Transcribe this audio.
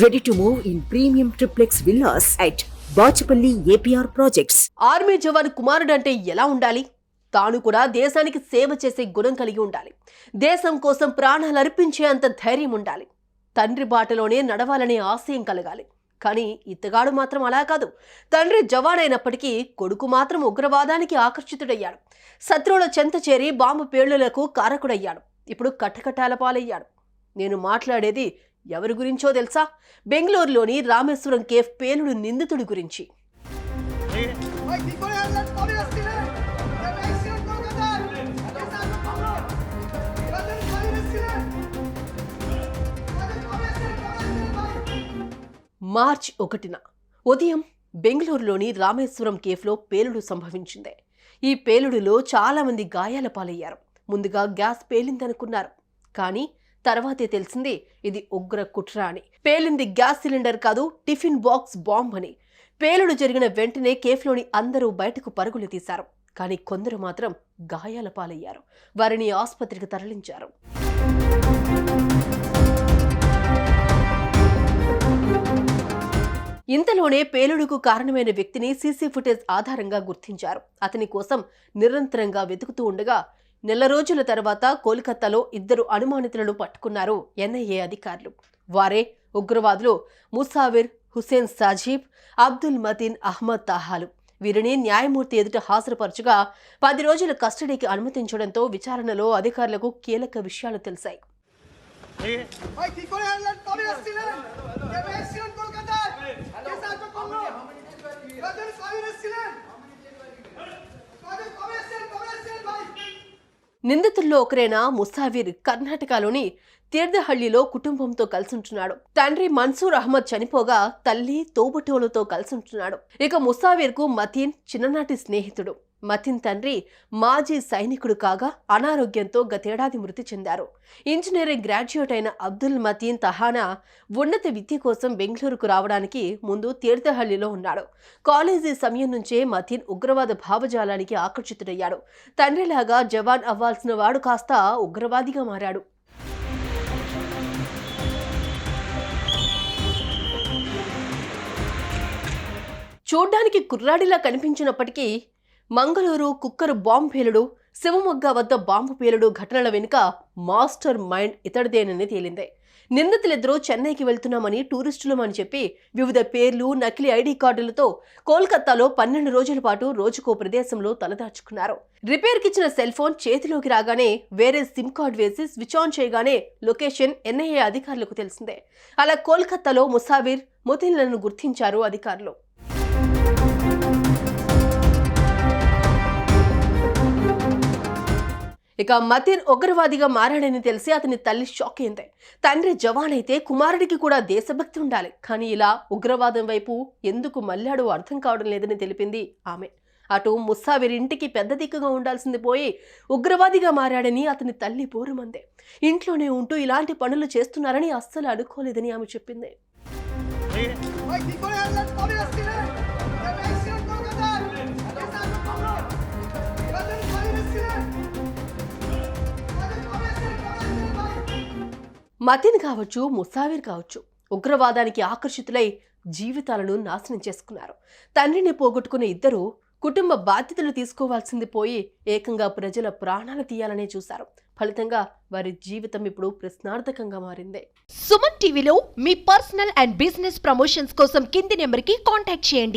Ready to move in premium triplex villas at Bachupally APR projects army jawan కుమారుడు అంటే ఎలా ఉండాలి తాను కూడా దేశానికి సేవ చేసే గుణం కలిగి ఉండాలి దేశం కోసం ప్రాణాలు అర్పించే అంత ధైర్యం ఉండాలి తండ్రి బాటలోనే నడవాలనే ఆశయం కలగాలి కానీ ఇతగాడు మాత్రం అలా కాదు తండ్రి జవాన్ అయినప్పటికీ కొడుకు మాత్రం ఉగ్రవాదానికి ఆకర్షితుడయ్యాడు శత్రువుల చెంత చేరి బాంబు పేలులకు కారకుడయ్యాడు ఇప్పుడు కట్టకట్టాల పాలయ్యాడు నేను మాట్లాడేది ఎవరి గురించో తెలుసా? బెంగళూరులోని రామేశ్వరం కేఫ్ పేలుడు నిందితుడి గురించి. మార్చ్ ఒకటిన ఉదయం బెంగళూరులోని రామేశ్వరం కేఫ్లో పేలుడు సంభవించింది. ఈ పేలుడులో చాలామంది గాయాల పాలయ్యారు. ముందుగా గ్యాస్ పేలిందనుకున్నారు. కానీ తర్వాతే తెలిసింది ఇది ఉగ్ర కుట్ర అని పేలింది గ్యాస్ సిలిండర్ కాదు టిఫిన్ బాక్స్ బాంబ్ అని. పేలుడు జరిగిన వెంటనే కేఫ్లోని అందరూ బయటకు పరుగులు తీశారు. కానీ కొందరు మాత్రం గాయాల పాలయ్యారు. వారిని ఆసుపత్రికి తరలించారు. ఇంతలోనే పేలుడుకు కారణమైన వ్యక్తిని సీసీ ఫుటేజ్ ఆధారంగా గుర్తించారు. అతని కోసం నిరంతరంగా వెతుకుతూ ఉండగా నెల రోజుల తర్వాత కోల్కతాలో ఇద్దరు అనుమానితులను పట్టుకున్నారు ఎన్ఐఏ అధికారులు. వారే ఉగ్రవాదులు ముసావిర్ హుసేన్ సాజీబ్ అబ్దుల్ మతీన్ అహ్మద్ తాహాలు. వీరిని న్యాయమూర్తి ఎదుట హాజరుపరచుగా పది రోజుల కస్టడీకి అనుమతించడంతో విచారణలో అధికారులకు కీలక విషయాలు తెలిసాయి నిందితుల్లో ఒకరైన ముసావీర్ కర్ణాటకలోని తీర్థహళ్ళిలో కుటుంబంతో కలిసుంటున్నాడు. తండ్రి మన్సూర్ అహ్మద్ చనిపోగా తల్లి తోబుటోలతో కలిసుంటున్నాడు. ఇక ముసావిర్కు మతీన్ చిన్ననాటి స్నేహితుడు. మతిన్ తండ్రి మాజీ సైనికుడు కాగా అనారోగ్యంతో గతేడాది మృతి చెందారు. ఇంజనీరింగ్ గ్రాడ్యుయేట్ అయిన అబ్దుల్ మతీన్ తహానా ఉన్నత విద్య కోసం బెంగళూరుకు రావడానికి ముందు తీర్థహళ్ళిలో ఉన్నాడు. కాలేజీ సమయం నుంచే మతీన్ ఉగ్రవాద భావజాలానికి ఆకర్షితుడయ్యాడు. తండ్రిలాగా జవాన్ అవ్వాల్సిన వాడు కాస్త ఉగ్రవాదిగా మారాడు. చూడ్డానికి కుర్రాడిలా కనిపించినప్పటికీ మంగళూరు కుక్కరు బాంబు పేలుడు శివమొగ్గ వద్ద బాంబు పేలుడు ఘటనల వెనుక మాస్టర్ మైండ్ ఇతడిదేనని తేలింది. నిందితులిద్దరూ చెన్నైకి వెళ్తున్నామని టూరిస్టులమని చెప్పి వివిధ పేర్లు నకిలీ ఐడి కార్డులతో కోల్కతాలో పన్నెండు రోజుల పాటు రోజుకో ప్రదేశంలో తలదాచుకున్నారు. రిపేర్కిచ్చిన సెల్ ఫోన్ చేతిలోకి రాగానే వేరే సిమ్ కార్డ్ వేసి స్విచ్ ఆన్ చేయగానే లొకేషన్ ఎన్ఐఏ అధికారులకు తెలిసిందే. అలా కోల్కతాలో ముసావిర్ మొతిన్లను గుర్తించారు అధికారులు. ఇక మతిన్ ఉగ్రవాదిగా మారాడని తెలిసి అతని తల్లి షాక్ అయింది. తండ్రి జవాన్ అయితే కుమారుడికి కూడా దేశభక్తి ఉండాలి. కానీ ఇలా ఉగ్రవాదం వైపు ఎందుకు మళ్ళాడో అర్థం కావడం లేదని తెలిపింది ఆమె. అటు ముస్సావిర్ ఇంటికి పెద్ద దిక్కుగా ఉండాల్సింది పోయి ఉగ్రవాదిగా మారాడని అతని తల్లి పోరుమందే. ఇంట్లోనే ఉంటూ ఇలాంటి పనులు చేస్తున్నారని అస్సలు అనుకోలేదని ఆమె చెప్పింది. మతిన్ కావచ్చు ముసావిర్ కావచ్చు ఉగ్రవాదానికి ఆకర్షితులై జీవితాలను నాశనం చేసుకున్నారు. తండ్రిని పోగొట్టుకున్న ఇద్దరు కుటుంబ బాధ్యతలు తీసుకోవాల్సింది పోయి ఏకంగా ప్రజల ప్రాణాలు తీయాలనే చూశారు. ఫలితంగా వారి జీవితం ఇప్పుడు ప్రశ్నార్థకంగా మారింది. సుమన్ టీవీలో మీ పర్సనల్ అండ్ బిజినెస్ ప్రమోషన్స్ కోసం కింది నెంబర్కి కాంటాక్ట్ చేయండి.